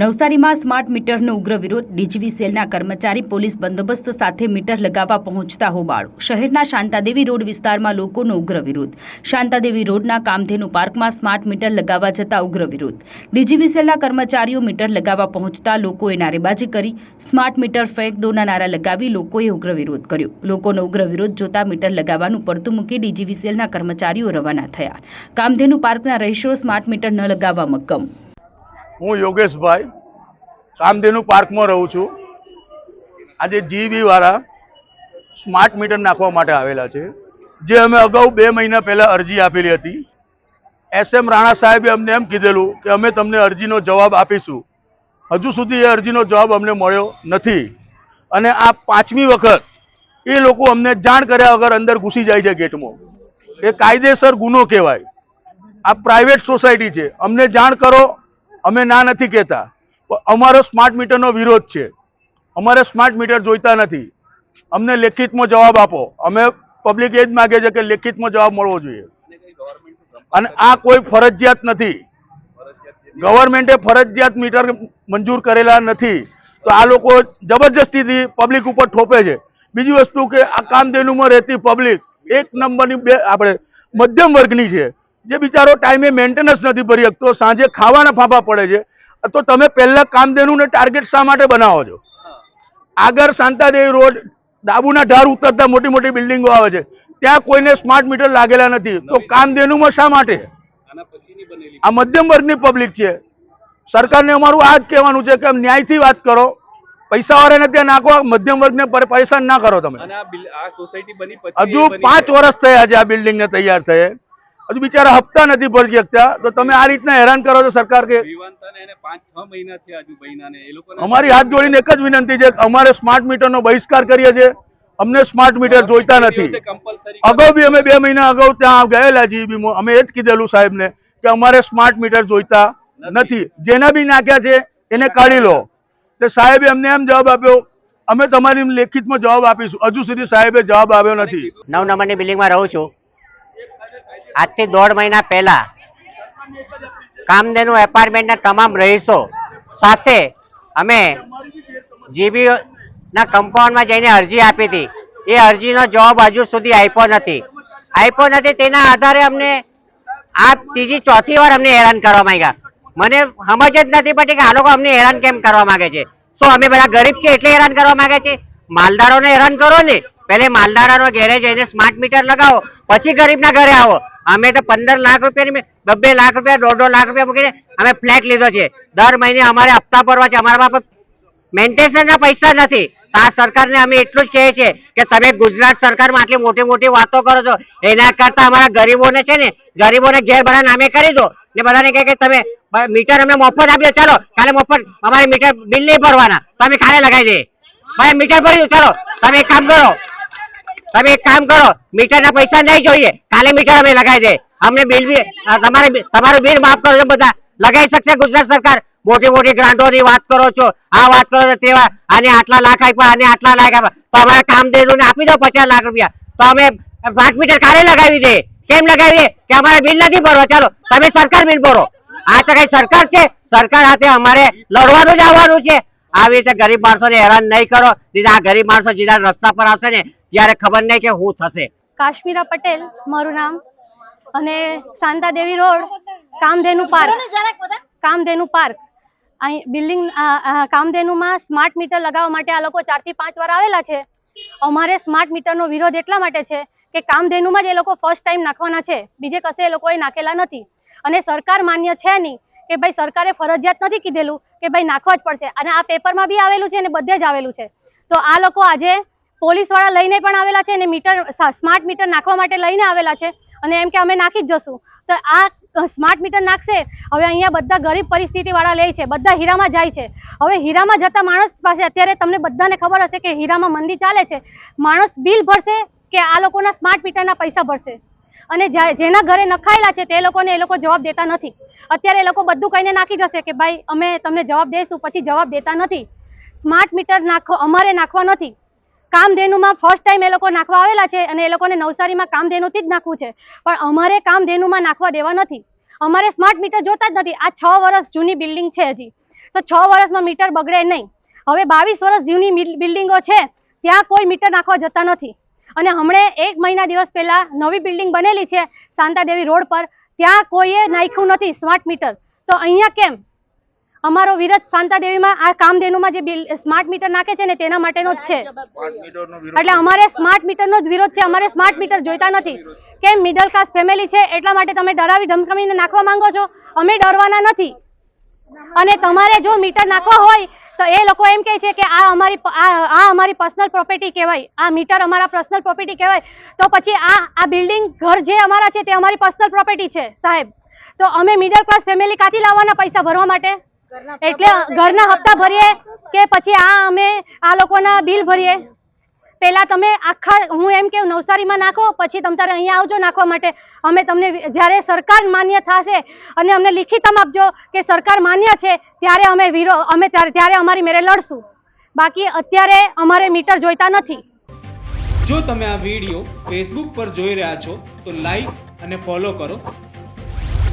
નવસારીમાં સ્માર્ટ મીટરનો ઉગ્ર વિરોધ, ડીજીવી સેલના કર્મચારી, પોલીસ બંદોબસ્ત સાથે મીટર લગાવવા પહોંચતા હોબાળો. શહેરના શાંતાદેવી રોડ વિસ્તારમાં લોકોનો ઉગ્ર વિરોધ. શાંતાદેવી રોડના કામધેનુ પાર્કમાં સ્માર્ટ મીટર લગાવવા જતા ઉગ્ર વિરોધ. ડીજીવી સેલના કર્મચારીઓ મીટર લગાવવા પહોંચતા લોકોએ નારેબાજી કરી, સ્માર્ટ મીટર ફેંક દોના નારા લગાવી લોકોએ ઉગ્ર વિરોધ કર્યો. લોકોનો ઉગ્ર વિરોધ જોતા મીટર લગાવવાનું પડતું મૂકી ડીજીવી સેલના કર્મચારીઓ રવાના થયા. કામધેનુ પાર્કના રહીશો સ્માર્ટ મીટર ન લગાવવા મક્કમ. હું યોગેશભાઈ કામધેનુ પાર્કમાં રહું છું. આજે જીબી વાળા સ્માર્ટ મીટર નાખવા માટે આવેલા છે. જે અમે અગાઉ બે મહિના પહેલાં અરજી આપેલી હતી. એસ એમ રાણા સાહેબે અમને એમ કીધેલું કે અમે તમને અરજીનો જવાબ આપીશું. હજુ સુધી એ અરજીનો જવાબ અમને મળ્યો નથી. અને આ પાંચમી વખત એ લોકો અમને જાણ કર્યા વગર અંદર ઘૂસી જાય છે ગેટમાં. એ કાયદેસર ગુનો કહેવાય. આ પ્રાઇવેટ સોસાયટી છે. અમને જાણ કરો અમે ના નથી કહેતા. અમારો સ્માર્ટ મીટરનો વિરોધ છે. અમારે સ્માર્ટ મીટર જોઈતા નથી. અમને લેખિતમાં જવાબ આપો. અમે પબ્લિક એ જ માગે છે કે લેખિતમાં જવાબ મળવો જોઈએ. અને આ કોઈ ફરજિયાત નથી. ગવર્મેન્ટે ફરજિયાત મીટર મંજૂર કરેલા નથી. તો આ લોકો જબરજસ્તીથી પબ્લિક ઉપર ઠોપે છે. બીજી વસ્તુ કે આ કામધેનુમાં રહેતી પબ્લિક એક નંબરની બે આપણે મધ્યમ વર્ગની છે. જે બિચારો ટાઈમે મેન્ટેનન્સ નથી ભરી શકતો સાંજે ખાવાના ફાંફા પડે છે. તો તમે પહેલા કામધેનુને ટાર્ગેટ શા માટે બનાવો છો? આગળ શાંતાદેવી રોડ ડાબુના ઢાર ઉતરતા મોટી મોટી બિલ્ડિંગો આવે છે. ત્યાં કોઈને સ્માર્ટ મીટર લાગેલા નથી. તો કામધેનુમાં શા માટે? આ મધ્યમ વર્ગની પબ્લિક છે. સરકારને અમારું આ જ કહેવાનું છે કે ન્યાયથી વાત કરો. પૈસાવાળાને ત્યાં નાખો મધ્યમ વર્ગને પરે- પરેશાન ના કરો તમે. હજુ પાંચ વર્ષ થયા છે આ બિલ્ડિંગને તૈયાર થયે. હજુ બિચારા હપ્તા નથી ભરી શકતા. તો તમે આ રીતના હેરાન કરો છો સરકાર કે અમારી હાથ જોડીને એક જ વિનંતી છે અમારે સ્માર્ટ મીટરનો બહિષ્કાર કરીએ છીએ. અમને સ્માર્ટ મીટર જોઈતા નથી. અગાઉ બી અમે બે મહિના અગાઉ ત્યાં ગયેલા જીબીમાં અમે એ જ કીધેલું સાહેબને કે અમારે સ્માર્ટ મીટર જોઈતા નથી. જેના બી નાખ્યા છે એને કાઢી લો. તો સાહેબે અમને એમ જવાબ આપ્યો અમે તમારી લેખિતમાં જવાબ આપીશું. હજુ સુધી સાહેબે જવાબ આવ્યો નથી. નવ નંબરની બિલ્ડિંગમાં રહું છું. આજથી દોઢ મહિના પહેલા કામધેનુ એપાર્ટમેન્ટના તમામ રહીશો સાથે અમે જીબી ના કમ્પાઉન્ડમાં જઈને અરજી આપી હતી. એ અરજીનો જવાબ હજુ સુધી આપ્યો નથી. આપ્યો નથી તેના આધારે અમને આ ત્રીજી ચોથી વાર અમને હેરાન કરવા માંગ્યા મને સમજ જ નથી પડતી કે આ લોકો અમને હેરાન કેમ કરવા માંગે છે? શું અમે બધા ગરીબ છે એટલે હેરાન કરવા માંગે છે? માલદારોને હેરાન કરો ને. પહેલે માલદારાનો ઘેરે જઈને સ્માર્ટ મીટર લગાવો, પછી ગરીબના ઘરે આવો. અમે તો પંદર લાખ રૂપિયાની બબ્બે લાખ રૂપિયા, દોઢ લાખ રૂપિયા મૂકીને અમે ફ્લેટ લીધો છે. દર મહિને અમારે હપ્તા ભરવા છે. અમારા પાસે મેન્ટેનન્સના પૈસા નથી. આ સરકારને અમે એટલું જ કહીએ છીએ કે તમે ગુજરાત સરકારમાં આટલી મોટી મોટી વાતો કરો છો. એના કરતા અમારા ગરીબોને છે ને, ગરીબોને ઘેર બધા નામે કરી દો. ને બધાને કહે કે તમે મીટર અમે મફત આપીએ. ચાલો, કાલે મફત, અમારે મીટર બિલ નહીં ભરવાના. તમે કાલે લગાવી દે ભાઈ, મીટર ભરી દો ચાલો, તમે એક કામ કરો. તમે એક કામ કરો. મીટરના પૈસા નહીં જોઈએ. કાલે મીટર અમે લગાવી દે. અમને બિલ બી તમારે તમારું બિલ માફ કરો બધા. લગાવી શકશે ગુજરાત સરકાર? મોટી મોટી ગ્રાન્ટોની વાત કરો છો. આ વાત કરો છો તેવા. આને આટલા લાખ આપ્યા, આને આટલા લાખ આપ્યા. તો અમારે કામ ને આપી દો પચાસ લાખ રૂપિયા. તો અમે પાંચ મીટર કાલે લગાવી દે. કેમ લગાવી દે કે અમારે બિલ નથી ભરવા. ચાલો, તમે સરકાર બિલ ભરો. આ તો કઈ સરકાર છે? સરકાર સાથે અમારે લડવાનું જ આવવાનું છે. આવી રીતે ગરીબ માણસોને હેરાન નહીં કરો. આ ગરીબ માણસો સીધા રસ્તા પર આવશે ને, ત્યારે ખબર નહીં કે શું થશે. કાશ્મીરા પટેલ મારું નામ. અને Shanta Devi road Kamdhenu park. Kamdhenu park. અહીં બિલ્ડિંગ કામધેનુમાં સ્માર્ટ મીટર લગાવવા માટે આ લોકો ચારથી પાંચ વાર આવેલા છે. અમારે સ્માર્ટ મીટરનો વિરોધ એટલા માટે છે કે કામધેનુમાં જ એ લોકો ફર્સ્ટ ટાઈમ નાખવાના છે. બીજે કશે એ લોકોએ નાખેલા નથી. અને સરકાર માન્ય છે નહીં કે ભાઈ સરકારે ફરજિયાત નથી કીધેલું કે ભાઈ નાખવા જ પડશે. અને આ પેપરમાં બી આવેલું છે અને બધે જ આવેલું છે. તો આ લોકો આજે પોલીસવાળા લઈને પણ આવેલા છે અને મીટર સ્માર્ટ મીટર નાખવા માટે લઈને આવેલા છે અને એમ કે અમે નાખી જ જશું. તો આ સ્માર્ટ મીટર નાખશે, હવે અહીંયા બધા ગરીબ પરિસ્થિતિવાળા લે છે, બધા હીરામાં જાય છે. હવે હીરામાં જતા માણસ પાસે અત્યારે તમને બધાને ખબર હશે કે હીરામાં મંદી ચાલે છે. માણસ બિલ ભરશે કે આ લોકોના સ્માર્ટ મીટરના પૈસા ભરશે? અને જેના ઘરે નખાયેલા છે તે લોકોને એ લોકો જવાબ દેતા નથી. અત્યારે એ લોકો બધું કહીને નાખી જશે કે ભાઈ, અમે તમને જવાબ દઈશું પછી જવાબ દેતા નથી. સ્માર્ટ મીટર નાખો, અમારે નાખવા નથી. કામધેનુમાં ફર્સ્ટ ટાઈમ એ લોકો નાખવા આવેલા છે અને એ લોકોને નવસારીમાં કામધેનુથી જ નાખવું છે. પણ અમારે કામધેનુમાં નાખવા દેવા નથી. અમારે સ્માર્ટ મીટર જોતા જ નથી. આ છ વર્ષ જૂની બિલ્ડિંગ છે હજી. તો છ વર્ષમાં મીટર બગડે નહીં. હવે બાવીસ વર્ષ જૂની બિલ્ડિંગો છે, ત્યાં કોઈ મીટર નાખવા જતા નથી. અને હમણે એક મહિના દિવસ પહેલા નવી બિલ્ડિંગ બનેલી છે શાંતાદેવી રોડ પર. ત્યાં કોઈએ નાખ્યું નથી સ્માર્ટ મીટર તો અહીંયા કેમ? અમારો વિરોધ શાંતાદેવીમાં આ કામધેનુમાં જે બિલ સ્માર્ટ મીટર નાખે છે ને તેના માટેનો જ છે. એટલે અમારે સ્માર્ટ મીટરનો જ વિરોધ છે. અમારે સ્માર્ટ મીટર જોઈતા નથી. કેમ? મિડલ ક્લાસ ફેમિલી છે એટલા માટે તમે ડરાવી ધમકાવીને નાખવા માંગો છો. અમે ડરવાના નથી. અને તમારે જો મીટર નાખવા હોય તો એ લોકો એમ કહે છે કે આ અમારી આ આ અમારી પર્સનલ પ્રોપર્ટી કહેવાય. આ મીટર અમારા પર્સનલ પ્રોપર્ટી કહેવાય. તો પછી આ આ બિલ્ડિંગ ઘર જે અમારા છે તે અમારી પર્સનલ પ્રોપર્ટી છે સાહેબ. તો અમે મિડલ ક્લાસ ફેમિલી કાથી લાવવાના પૈસા ભરવા માટે? એટલે ઘરના હપ્તા ભરીએ કે પછી આ અમે આ લોકોના બિલ ભરીએ? પહેલા તમે આખા હું એમ કે નવસારીમાં નાખો પછી તમે તારે અહીંયા આવજો નાખવા માટે. અમે તમને જ્યારે સરકાર માન્ય થશે અને અમને લિખિતમાં આપજો કે સરકાર માન્ય છે ત્યારે અમે વિરો અમે ત્યારે ત્યારે અમારી મેરે લડશું. બાકી અત્યારે અમારે મીટર જોઈતા નથી. જો તમે આ વીડિયો ફેસબુક પર જોઈ રહ્યા છો તો લાઈક અને ફોલો કરો.